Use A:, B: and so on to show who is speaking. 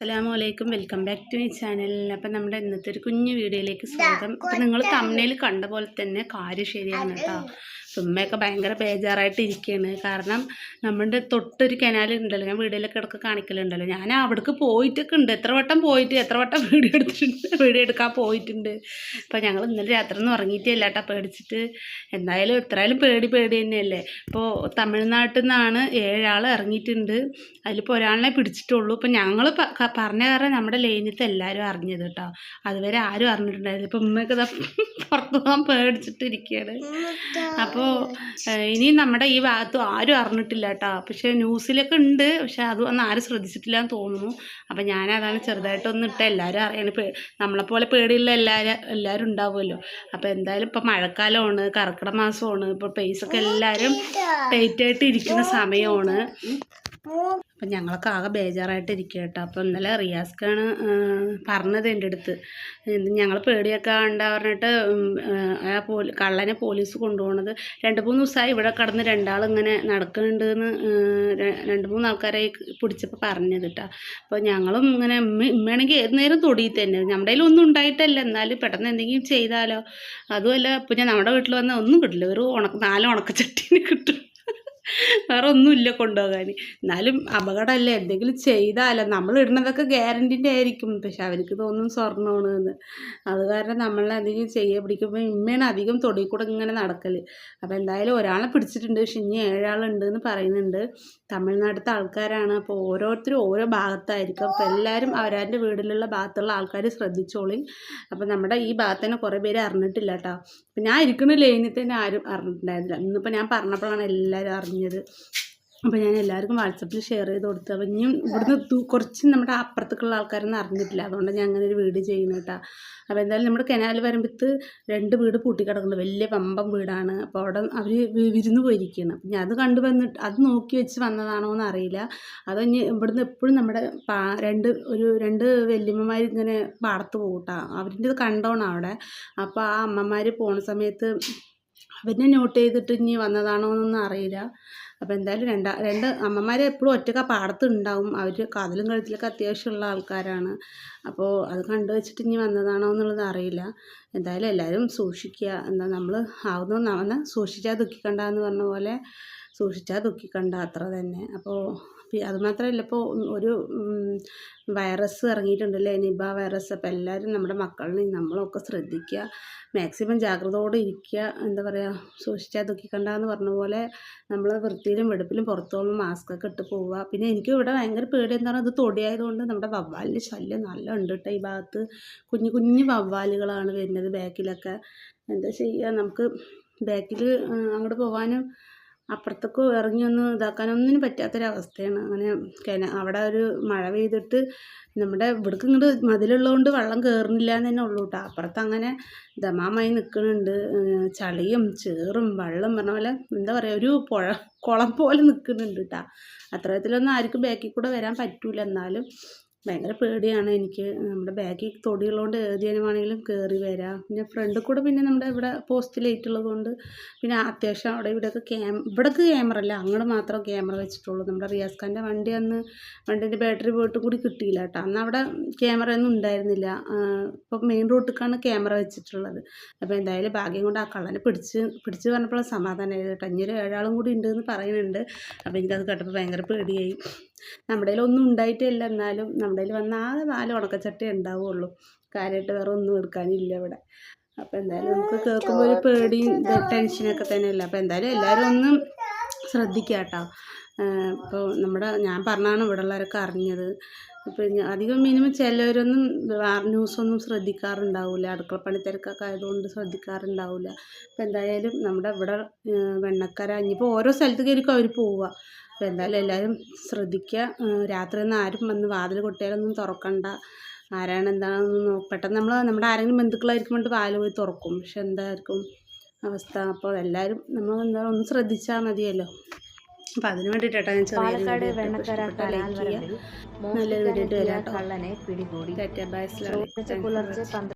A: അസ്സലാമു അലൈക്കും. Welcome back to my channel. അപ്പം നമ്മുടെ ഇന്നത്തെ ഒരു കുഞ്ഞു വീഡിയോയിലേക്ക് സ്വാഗതം. അപ്പം നിങ്ങൾ തമ്മിൽ കണ്ട പോലെ തന്നെ കാര്യം ശരിയാണ് കേട്ടോ. ഉമ്മയൊക്കെ ഭയങ്കര ബേജാറായിട്ട് ഇരിക്കുകയാണ് കാരണം നമ്മുടെ തൊട്ടൊരു കനാലുണ്ടല്ലോ ഞാൻ വീഡിയോയിലൊക്കെ ഇടയ്ക്ക് കാണിക്കലുണ്ടല്ലോ. ഞാൻ അവിടേക്ക് പോയിട്ടൊക്കെ ഉണ്ട് എത്ര വട്ടം പോയിട്ട് എത്ര വട്ടം വീഡിയോ എടുത്തിട്ടുണ്ട് വീഡിയോ എടുക്കാൻ പോയിട്ടുണ്ട്. അപ്പോൾ ഞങ്ങൾ ഇന്നലെ രാത്രി ഒന്നും ഉറങ്ങിയിട്ടില്ല കേട്ടോ പേടിച്ചിട്ട് എന്തായാലും എത്രയായാലും പേടി പേടി തന്നെയല്ലേ? ഇപ്പോൾ തമിഴ്നാട്ടിൽ നിന്നാണ് ഏഴാൾ ഇറങ്ങിയിട്ടുണ്ട്. അതിലിപ്പോൾ ഒരാളിനെ പിടിച്ചിട്ടുള്ളൂ. ഇപ്പം ഞങ്ങൾ പറഞ്ഞ കാരണം നമ്മുടെ ലൈനത്തെ എല്ലാവരും അറിഞ്ഞത് കേട്ടോ അതുവരെ ആരും അറിഞ്ഞിട്ടുണ്ടായിരുന്നു ഇപ്പം ഉമ്മയൊക്കെ പുറത്ത് പോകാൻ പേടിച്ചിട്ടിരിക്കുകയാണ് അപ്പോൾ ഇനി നമ്മുടെ ഈ ഭാഗത്തും ആരും അറിഞ്ഞിട്ടില്ല കേട്ടോ പക്ഷേ ന്യൂസിലൊക്കെ ഉണ്ട്. പക്ഷെ അത് ഒന്നും ആരും ശ്രദ്ധിച്ചിട്ടില്ല എന്ന് തോന്നുന്നു. അപ്പം ഞാനതാണ് ചെറുതായിട്ടൊന്ന് ഇട്ട് എല്ലാവരും അറിയാൻ പേ നമ്മളെപ്പോലെ പേടിയുള്ള എല്ലാവരും എല്ലാവരും ഉണ്ടാവുമല്ലോ. അപ്പോൾ എന്തായാലും ഇപ്പം മഴക്കാലമാണ് കർക്കിടക മാസമാണ്. ഇപ്പോൾ പേസൊക്കെ എല്ലാവരും ടൈറ്റായിട്ട് ഇരിക്കുന്ന സമയമാണ്. അപ്പം ഞങ്ങളൊക്കെ ആകെ ബേജാറായിട്ട് ഇരിക്കുക കേട്ടോ അപ്പോൾ ഇന്നലെ റിയാസ്ക്കാണ് പറഞ്ഞത് എന്റെ അടുത്ത്. ഞങ്ങൾ പേടിയൊക്കെ ഉണ്ടാ പറഞ്ഞിട്ട് ആ പോലീ കള്ളനെ പോലീസ് കൊണ്ടുപോകണത് രണ്ട് മൂന്ന് ദിവസമായി ഇവിടെ കടന്ന് രണ്ടാളിങ്ങനെ നടക്കുന്നുണ്ട് എന്ന് രണ്ട് മൂന്ന് ആൾക്കാരെ പിടിച്ചപ്പോൾ പറഞ്ഞത് കേട്ടോ അപ്പോൾ ഞങ്ങളും ഇങ്ങനെ ഉമ്മ ഉമ്മയാണെങ്കിൽ ഏത് നേരം തൊടിയിൽ തന്നെ. നമ്മുടെ ഒന്നും ഉണ്ടായിട്ടല്ല. എന്നാലും പെട്ടെന്ന് എന്തെങ്കിലും ചെയ്താലോ. അതുമല്ല ഇപ്പം ഞാൻ നമ്മുടെ വീട്ടിൽ വന്നാൽ ഒന്നും കിട്ടില്ല. ഒരു ഉണക്ക നാല് ഉണക്കച്ചട്ടീനെ കിട്ടും. വേറെ ഒന്നുമില്ല കൊണ്ടുപോകാൻ എന്നാലും അപകടമല്ലേ എന്തെങ്കിലും ചെയ്താലോ. നമ്മൾ ഇടുന്നതൊക്കെ ഗ്യാരന്റിന്റെ ആയിരിക്കും. പക്ഷെ അവർക്ക് തോന്നും സ്വർണമാണ് എന്ന്. അത് കാരണം നമ്മളെ അധികം പിടിക്കുമ്പോൾ ഇമ്മയാണ് അധികം തൊടിയിൽ കൂടെ ഇങ്ങനെ നടക്കൽ അപ്പോൾ എന്തായാലും ഒരാളെ പിടിച്ചിട്ടുണ്ട്. പക്ഷെ ഇനി ഏഴാളുണ്ട് എന്ന് പറയുന്നുണ്ട്. തമിഴ്നാട്ടിലത്തെ ആൾക്കാരാണ്. അപ്പോൾ ഓരോരുത്തരും ഓരോ ഭാഗത്തായിരിക്കും. അപ്പോൾ എല്ലാവരും അവരവരുടെ വീട്ടിലുള്ള ഭാഗത്തുള്ള ആൾക്കാർ ശ്രദ്ധിച്ചോളി. അപ്പോൾ നമ്മുടെ ഈ ഭാഗത്ത് തന്നെ കുറേ പേര് അറിഞ്ഞിട്ടില്ല കേട്ടോ. അപ്പം ഞാൻ ഇരിക്കുന്ന ലൈനിൽ തന്നെ ആരും അറിഞ്ഞിട്ടുണ്ടായിരുന്നില്ല. ഇന്നിപ്പോൾ ഞാൻ പറഞ്ഞപ്പോഴാണ് എല്ലാവരും അറിഞ്ഞത്. അപ്പോൾ ഞാൻ എല്ലാവർക്കും വാട്സപ്പിൽ ഷെയർ ചെയ്ത് കൊടുത്തു. അപ്പം ഇനിയും ഇവിടുന്ന് കുറച്ച് നമ്മുടെ അപ്പുറത്തേക്കുള്ള ആൾക്കാരൊന്നും അറിഞ്ഞിട്ടില്ല. അതുകൊണ്ട് ഞാൻ അങ്ങനെ ഒരു വീട് ചെയ്യുന്നത് കേട്ടോ അപ്പോൾ എന്തായാലും നമ്മുടെ കനാൽ വരുമ്പത്ത് രണ്ട് വീട് പൂട്ടിക്കിടക്കുന്നത് വലിയ പമ്പം വീടാണ്. അപ്പോൾ അവിടെ അവർ വിരുന്ന് പോയിരിക്കുകയാണ് അപ്പം ഞാൻ അത് കണ്ടു വന്നിട്ട് അത് നോക്കി വെച്ച് വന്നതാണോ എന്ന് അറിയില്ല അത് ഇനി ഇവിടുന്ന് എപ്പോഴും നമ്മുടെ പാ രണ്ട് ഒരു രണ്ട് വല്യമ്മമാർ ഇങ്ങനെ പാടത്ത് പോകട്ടാ അവരിന്റെ ഇത് കണ്ടോണം അവിടെ. അപ്പോൾ ആ അമ്മമാർ പോണ സമയത്ത് അവരെ നോട്ട് ചെയ്തിട്ട് ഇനി വന്നതാണോ എന്നൊന്നും അറിയില്ല. അപ്പോൾ എന്തായാലും രണ്ടാ രണ്ട് അമ്മമാരെ എപ്പോഴും ഒറ്റക്ക പാടത്തുണ്ടാവും. അവർ കാതിലും കഴുത്തിലൊക്കെ അത്യാവശ്യമുള്ള ആൾക്കാരാണ്. അപ്പോൾ അത് കണ്ടു വെച്ചിട്ട് ഇനി വന്നതാണോ എന്നുള്ളത് അറിയില്ല. എന്തായാലും എല്ലാവരും സൂക്ഷിക്കുക. എന്താ നമ്മൾ ആവുന്ന സൂക്ഷിച്ചാൽ ദുഃഖിക്കണ്ട എന്ന് പറഞ്ഞ പോലെ സൂക്ഷിച്ചാൽ ദുഃഖിക്കണ്ട. അത്ര തന്നെ. അപ്പോൾ അത് മാത്രമല്ല ഇപ്പോൾ ഒരു വൈറസ് ഇറങ്ങിയിട്ടുണ്ടല്ലേ നിബ വൈറസ് അപ്പോൾ എല്ലാവരും നമ്മുടെ മക്കളിനെയും നമ്മളൊക്കെ ശ്രദ്ധിക്കുക മാക്സിമം ജാഗ്രതയോടെ ഇരിക്കുക എന്താ പറയുക സൂക്ഷിച്ചാൽ ദുഃഖിക്കണ്ടെന്ന് പറഞ്ഞ പോലെ നമ്മൾ വൃത്തിയിലും വെടുപ്പിലും പുറത്തു പോകുമ്പോൾ മാസ്കൊക്കെ ഇട്ട് പോവുക. പിന്നെ എനിക്ക് ഇവിടെ ഭയങ്കര പേടി പറഞ്ഞാൽ അത് ഇത് തൊടിയായതുകൊണ്ട് നമ്മുടെ വവ്വാലിന്റെ ശല്യം നല്ല ഉണ്ട് കേട്ടോ ഈ ഭാഗത്ത്. കുഞ്ഞു കുഞ്ഞു വവ്വാലുകളാണ് വരുന്നത് ബാക്കിലൊക്കെ. എന്താ ചെയ്യുക നമുക്ക് ബാക്കിൽ അങ്ങോട്ട് പോകാനും അപ്പുറത്തേക്ക് ഇറങ്ങി ഒന്ന് ഇതാക്കാനൊന്നിനും പറ്റാത്തൊരവസ്ഥയാണ്. അങ്ങനെ കിണ അവിടെ ഒരു മഴ പെയ്തിട്ട് നമ്മുടെ ഇവിടേക്ക് ഇങ്ങോട്ട് മതിലുള്ളതുകൊണ്ട് വെള്ളം കയറുന്നില്ല എന്ന് തന്നെ ഉള്ളൂ കേട്ടോ അപ്പുറത്ത് അങ്ങനെ ദമാമായി നിൽക്കുന്നുണ്ട് ചളിയും ചേറും വെള്ളം പറഞ്ഞ പോലെ എന്താ പറയുക ഒരു പുഴ കുളം പോലെ നിൽക്കുന്നുണ്ട് കേട്ടോ അത്രത്തിലൊന്നും ആർക്കും ബാക്കിൽ കൂടെ വരാൻ പറ്റൂല എന്നാലും. ഭയങ്കര പേടിയാണ് എനിക്ക്. നമ്മുടെ ബാഗിൽ തൊടിയുള്ളതുകൊണ്ട് ഏതിയാനുമാണെങ്കിലും കയറി വരാം. പിന്നെ ഫ്രണ്ട് കൂടെ പിന്നെ നമ്മുടെ ഇവിടെ പോസ്റ്റ് ലൈറ്റ് ഉള്ളതുകൊണ്ട് പിന്നെ അത്യാവശ്യം അവിടെ ഇവിടെയൊക്കെ ക്യാം ഇവിടേക്ക് ക്യാമറ അല്ല അങ്ങോട്ട് മാത്രം ക്യാമറ വെച്ചിട്ടുള്ളൂ. നമ്മുടെ റിയാസ് ഖാന്റെ വണ്ടി അന്ന് വണ്ടീന്റെ ബാറ്ററി പോയിട്ട് കൂടി കിട്ടിയില്ല കേട്ടോ. അന്ന് അവിടെ ക്യാമറ ഒന്നും ഉണ്ടായിരുന്നില്ല. ഇപ്പം മെയിൻ റോട്ടിലേക്കാണ് ക്യാമറ വെച്ചിട്ടുള്ളത്. അപ്പോൾ എന്തായാലും ഭാഗ്യം കൊണ്ട് ആ കള്ളനെ പിടിച്ച് പിടിച്ച് പറഞ്ഞപ്പോൾ സമാധാനമായി കേട്ടോ. ഇനി ഒരു ഏഴാളും കൂടി ഉണ്ടെന്ന് പറയുന്നുണ്ട്. അപ്പോൾ എനിക്കത് കേട്ടപ്പോൾ ഭയങ്കര പേടിയായി. നമ്മുടെ ഒന്നും ഉണ്ടായിട്ടില്ല എന്നാലും നമ്മുടെ കയ്യിൽ വന്ന ആ നാല് ഉണക്കച്ചട്ടി ഉണ്ടാവുള്ളൂ. കാര്യമായിട്ട് വേറെ ഒന്നും എടുക്കാനില്ല ഇവിടെ. അപ്പോൾ എന്തായാലും നമുക്ക് കേൾക്കുമ്പോൾ ഒരു പേടിയും ടെൻഷനൊക്കെ തന്നെയല്ല? അപ്പോൾ എന്തായാലും എല്ലാവരും ഒന്ന് ശ്രദ്ധിക്കുക കേട്ടോ ഇപ്പോൾ നമ്മുടെ ഞാൻ പറഞ്ഞാണ് ഇവിടെ ഉള്ളവരൊക്കെ അറിഞ്ഞത് അപ്പോൾ അധികം മിനിമം ചിലവരൊന്നും ന്യൂസൊന്നും ശ്രദ്ധിക്കാറുണ്ടാവില്ല അടുക്കള പണി തിരക്കൊക്കെ ആയതുകൊണ്ട് ശ്രദ്ധിക്കാറുണ്ടാവില്ല അപ്പോൾ എന്തായാലും നമ്മുടെ ഇവിടെ വെണ്ണക്കര ഇനിയിപ്പോൾ ഓരോ സ്ഥലത്തേക്കായിരിക്കും അവർ പോവുക അപ്പോൾ എന്തായാലും എല്ലാവരും ശ്രദ്ധിക്കുക രാത്രി ഒന്നും ആരും വന്ന് വാതിൽ കൊട്ടിയാലൊന്നും തുറക്കണ്ട. ആരാണ് എന്താണെന്ന് പെട്ടെന്ന് നമ്മൾ നമ്മുടെ ആരെങ്കിലും ബന്ധുക്കളായിരിക്കും വാതിൽ പോയി തുറക്കും. പക്ഷെ എന്തായിരിക്കും അവസ്ഥ? അപ്പോൾ എല്ലാവരും നമ്മൾ എന്താ ഒന്ന് ശ്രദ്ധിച്ചാൽ മതിയല്ലോ. അപ്പോൾ അതിന് വേണ്ടിയിട്ടാണ് ഞാൻ ചെറിയ
B: വെണ്ണക്കര
A: ലൈക്ക് ചെയ്യുക നല്ലൊരു വീഡിയോ വരാം കേട്ടോ
B: കള്ളനെ പിടികൂടി. ചൊവ്വാഴ്ച പുലർച്ചെ